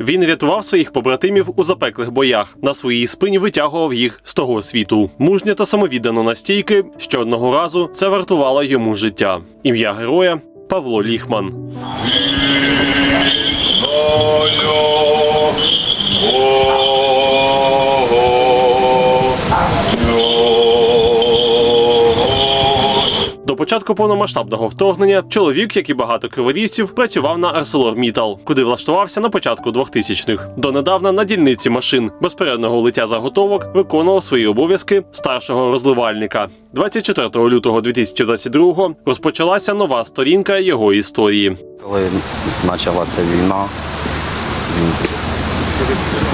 Він рятував своїх побратимів у запеклих боях. На своїй спині витягував їх з того світу. Мужньо та самовіддано настільки, що одного разу це вартувало йому життя. Ім'я героя Павло Ліхман. До початку повномасштабного вторгнення чоловік, як і багато криворізців, працював на ArcelorMittal, куди влаштувався на початку 2000-х. Донедавна на дільниці машин безперервного лиття заготовок виконував свої обов'язки старшого розливальника. 24 лютого 2022 розпочалася нова сторінка його історії. Коли почалася війна, він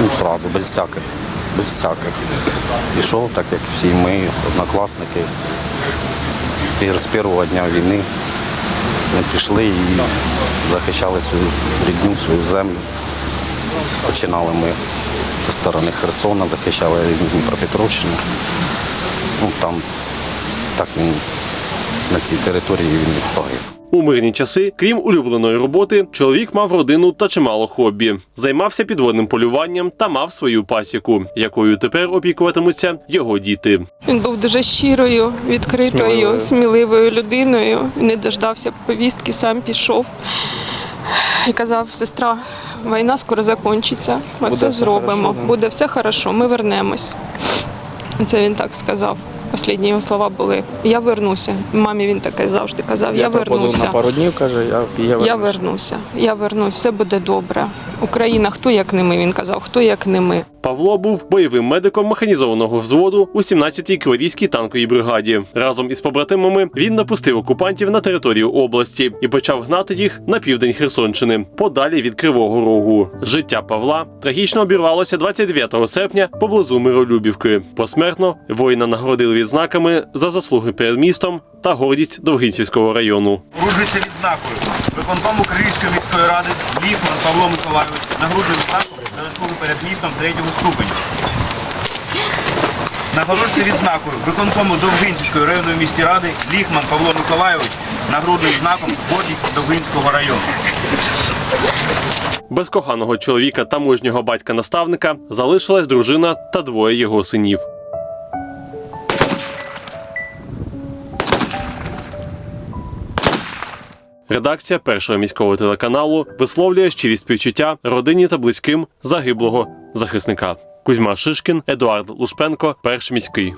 ну, сразу, без всяких, без всяких. Пішов, так як всі ми, однокласники. І з першого дня війни ми пішли і захищали свою рідню, свою землю. Починали ми зі сторони Херсона, захищали Дніпропетровщину. Ну, там так він на цій території він погиб. У мирні часи, крім улюбленої роботи, чоловік мав родину та чимало хобі. Займався підводним полюванням та мав свою пасіку, якою тепер опікуватимуться його діти. Він був дуже щирою, відкритою, Сміливою. сміливою людиною. Не дождався повістки, сам пішов і казав: сестра, війна скоро закінчиться. Ми Буде все все зробимо. хорошо, да. Буде все хорошо, ми вернемось. Це він так сказав. Останні його слова були: Я вернуся. Мамі він таке завжди казав: Я, я вернуся. на пару днів, каже, я, я вернуся. Я вернуся, я вернусь, все буде добре. Україна, хто як не ми? Він казав, хто як не ми. Павло був бойовим медиком механізованого взводу у 17-й кавалерійській танковій бригаді. Разом із побратимами він напустив окупантів на територію області і почав гнати їх на південь Херсонщини, подалі від Кривого Рогу. Життя Павла трагічно обірвалося 29 серпня поблизу Миролюбівки. Посмертно воїна нагородили відзнаками за заслуги перед містом та гордість Довгинцівського району. Нагороджується відзнакою. Виконком Української міської ради Ліфман Павло Миколайович нагороджує відзнакою за заслуги перед містом третього ступеня. Нагороджується відзнакою виконкому Довгинської районної міської ради Ліхман Павло Миколайович нагрудним знаком гордість Довгинського району. Без коханого чоловіка та мужнього батька-наставника залишилась дружина та двоє його синів. Редакція першого міського телеканалу висловлює щирі співчуття родині та близьким загиблого захисника. Кузьма Шишкін, Едуард Лушпенко, перший міський.